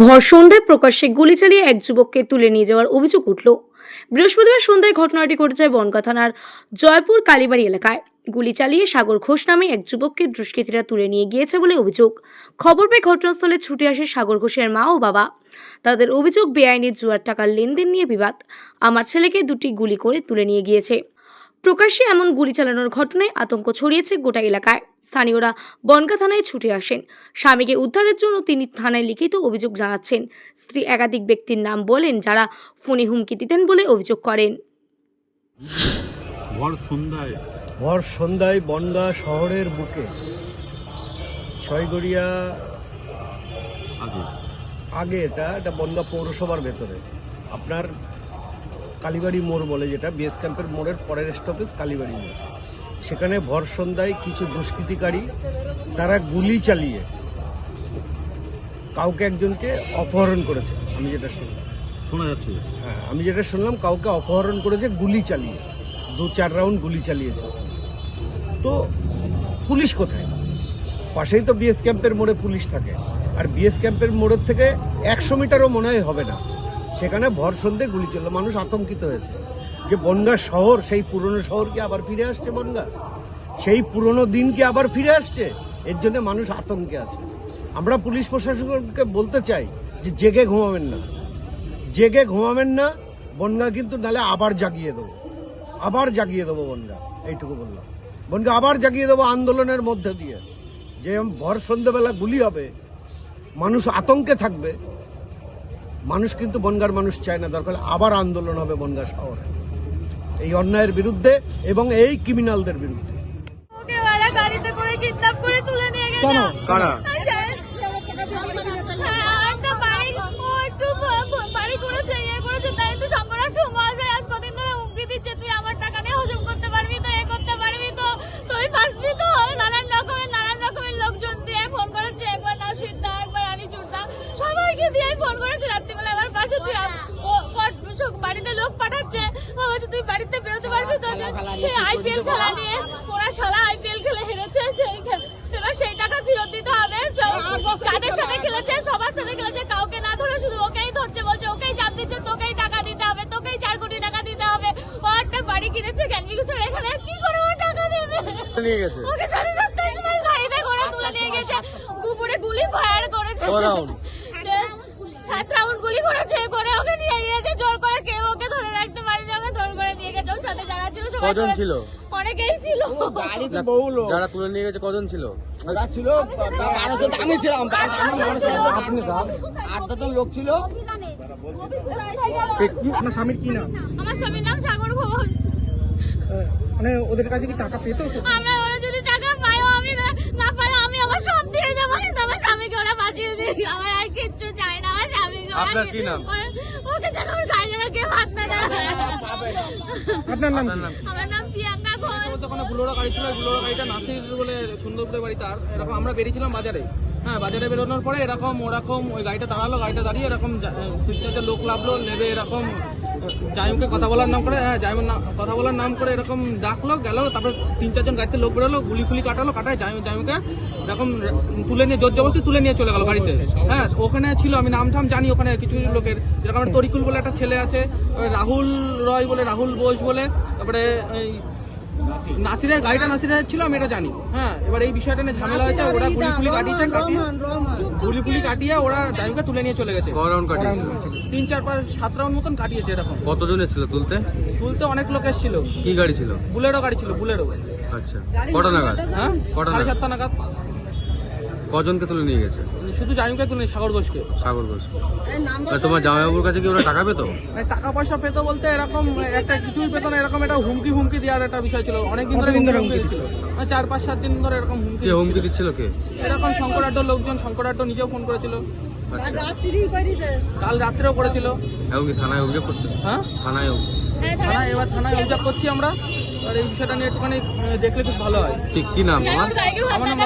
ভর সন্ধ্যায় প্রকাশ্যে গুলি চালিয়ে এক যুবককে তুলে নিয়ে যাওয়ার অভিযোগ উঠল। বৃহস্পতিবার সন্ধ্যায় ঘটনাটি ঘটেছে বনগা থানার জয়পুর কালীবাড়ি এলাকায়। গুলি চালিয়ে সাগর ঘোষ নামে এক যুবককে দুষ্কৃতীরা তুলে নিয়ে গিয়েছে বলে অভিযোগ। খবর পেয়ে ঘটনাস্থলে ছুটে আসে সাগর ঘোষের মা ও বাবা। তাদের অভিযোগ বেআইনি জুয়ার টাকার লেনদেন নিয়ে বিবাদ। আমার ছেলেকে দুটি গুলি করে তুলে নিয়ে গিয়েছে। প্রকাশ্যে এমন গুলি চালানোর ঘটনায় আতঙ্ক ছড়িয়েছে গোটা এলাকায়। স্থানীয়রা বনগা থানায় ছুটে আসেন। স্বামীকে উদ্ধারের জন্য তিনি থানায় লিখিত অভিযোগ জানাচ্ছেন। স্ত্রী একাধিক ব্যক্তির নাম বলেন যারা ফোনে হুমকি দিতেন বলে অভিযোগ করেন। ভর সন্ধ্যায়। ভর সন্ধ্যায় বনগা শহরের বুকে। ছয়গড়িয়া আগে। আগে এটা এটা বনগা পৌরসভার ভেতরে। আপনার কালীবাড়ি মোড় বলে যেটা বেস ক্যাম্পের মোড়ের পরের স্টপেজ কালীবাড়ি মোড়। সেখানে ভর সন্ধ্যায় কিছু দুষ্কৃতিকারী তারা গুলি চালিয়ে কাউকে একজনকে অপহরণ করেছে আমি যেটা শুনলাম। শোনা যাচ্ছে। হ্যাঁ আমি যেটা শুনলাম কাউকে অপহরণ করেছে গুলি চালিয়ে। দু চার রাউন্ড গুলি চালিয়েছে। তো পুলিশ কোথায়? পাশেই তো বিএস ক্যাম্পের মোড়ে পুলিশ থাকে। আর বিএস ক্যাম্পের মোড়ের থেকে একশো মিটারও মনে হয় হবে না। সেখানে ভর সন্ধে গুলি চলল, মানুষ আতঙ্কিত হয়েছে যে বনগা শহর, সেই পুরনো শহর কি আবার ফিরে আসছে বনগা? সেই পুরনো দিন কি আবার ফিরে আসছে? এর জন্য মানুষ আতঙ্কে আছে। আমরা পুলিশ প্রশাসনকে বলতে চাই যে জেগে ঘুমাবেন না। জেগে ঘুমাবেন না, বনগা কিন্তু নালে আবার জাগিয়ে দেবো। আবার জাগিয়ে দেবো বনগা, এইটুকু বললাম। বনগা আবার জাগিয়ে দেবো আন্দোলনের মধ্যে দিয়ে। যে ভর সন্ধ্যেবেলা গুলি হবে, মানুষ আতঙ্কে থাকবে মানুষ কিন্তু বনগার মানুষ চায় না দরকার আবার আন্দোলন হবে বনগা শহরে। এই অন্যায়ের বিরুদ্ধে এবং এই ক্রিমিনালদের বিরুদ্ধে। করে কিডন্যাপ করে তুলে নিয়ে গেছে কারা হ্যাঁ, একটা বাড়ি ও একটু ব- ব- বাড়ি করেছে ইয়ে করেছে তাই একটু সম্পর্ক মহাশয় আজ কদিন ধরে হুমকি দিচ্ছে তুই আমার টাকা নিয়ে হজম করতে পারবি তো এ করতে পারবি তো তুই ফাঁসবি তো নানান রকমের নানান রকমের লোকজন দিয়ে ফোন করেছে একবার নাসির দা একবার রানী চুরদা সবাইকে দিয়ে ফোন করেছে রাত্রিবেলা আমার পাশে তুই আম- ও কট- সব বাড়িতে লোক পাঠাচ্ছে ও বলছে তুই বাড়িতে বেরোতে পারবি তো? সেই আইপিএল খেলা নিয়ে ওরা শালা আইপিএল খেলে হেরেছে সেই এবার সেই টাকা ফেরত দিতে হবে। যাদের সাথে খেলেছে সবার সাথে খেলেছে কাউকে না ধরে শুধু ওকেই ধরছে বলছে ওকেই চাপ দিচ্ছে তোকেই টাকা দিতে হবে তোকেই চার কোটি টাকা দিতে হবে। ও একটা বাড়ি কিনেছে ক্যান্ডিকুসের এখানে কি করে ও টাকা দেবে? নিয়ে গেছে। ওকে সাড়ে সাতটার সময় গাড়িতে করে তুলে নিয়ে গেছে। কুকুরে গুলি ফায়ার করেছে। সাত রাউন্ড গুলি করেছে করে ওকে নিয়ে গিয়েছে জোর করে কেউ ওকে ধরে রাখতে পারেনি ওকে জোর করে নিয়ে গেছে ওর সাথে ছিল কজন ছিল? অনেকেই ছিল যারা তুলে নিয়ে গেছে কজন ছিল? ওরা ছিল আমি ছিলাম আপনি আটটা জন লোক ছিল। আপনার স্বামীর কি নাম? আমার স্বামীর নাম সাগর ঘোষ। মানে ওদের কাছে কি টাকা পেতো? আমরা ওরা যদি টাকা পাইও আমি না- পাই আমি আমার সব দিয়ে যাব আমার স্বামীকে ওরা বাঁচিয়ে দিই আমার আর কিচ্ছু চাই না আমার স্বামীকে ওরা আপনার কি নাম? ওকে যেন গায়ে যেন কেউ হাত না দেয় আপনার নাম আমার নাম প্রিয়াঙ্কা বুলোরা গাড়ি ছিল, বুলোরা গাড়িটা নাসির বলে সুন্দরপুরের বাড়ি তার। এরকম আমরা বেরিয়েছিলাম বাজারে। হ্যাঁ বাজারে বেরোনোর পরে এরকম, ওরকম ওই গাড়িটা দাঁড়াল, গাড়িটা দাঁড়িয়ে এরকম পিছনে লোক লাভলো, নেবে এরকম জাইমকে কথা বলার নাম করে হ্যাঁ জাইমের নাম কথা বলার নাম করে এরকম ডাকলো, গেল, তারপরে তিন, চারজন গাড়িতে লোক বেরোলো, গুলি ফুলি কাটালো, কাটায় জাইম জাইমকে এরকম তুলে নিয়ে জোর জবরদস্তি তুলে নিয়ে চলে গেল গাড়িতে হ্যাঁ ওখানে ছিল, আমি নাম টাম জানি ওখানে কিছু লোকের, যেরকম তরিকুল বলে একটা ছেলে আছে রাহুল রয় বলে, রাহুল বোস বলে, তারপরে নাসিরের গাড়িটা নাসিরের ছিল আমি এটা জানি। হ্যাঁ এবার এই বিষয়টা নিয়ে ঝামেলা হয়েছে ওরা গুলি ফুলি কাটিয়েছে কাটিয়ে গুলি ফুলি কাটিয়ে ওরা ড্রাইভকে তুলে নিয়ে চলে গেছে। রাউন্ড তিন চার পাঁচ সাত রাউন্ড মতন কাটিয়েছে এরকম। কতজন এসেছিল তুলতে? তুলতে অনেক লোক এসেছিল। কি গাড়ি ছিল? বুলেরো গাড়ি ছিল বুলেরো। আচ্ছা। কটা নাগাদ? হ্যাঁ? কটা সাড়ে সাতটা নাগাদ। কজনকে তুলে নিয়ে গেছে? শুধু জাইমকে তুলে সাগর ঘোষকে। সাগর ঘোষ। আর তোমার জামাইবাবুর কাছে কি ওরা টাকা পেতো? মানে টাকা পয়সা পেতো বলতে এরকম একটা কিছুই পেতো না এরকম একটা হুমকি হুমকি দেওয়ার একটা বিষয় ছিল। অনেকদিন ধরে ধরে হুমকি হুমকি ছিল মানে চার পাঁচ সাত দিন ধরে এরকম হুমকি হুমকি দিচ্ছিল। দিচ্ছিল কে? এরকম শঙ্করাড্ড লোকজন শঙ্করাড্ড নিজেও ফোন করেছিল। আচ্ছা। কাল রাত্রেও করেছিল। এখন কি থানায় অভিযোগ করছে? হ্যাঁ? থানায় অভিযোগ। থানায় এবার থানায় অভিযোগ করছি আমরা। আর এই বিষয়টা নিয়ে একটুখানি দেখলে খুব ভালো হয়। ঠিক কি নাম আমার আমার নাম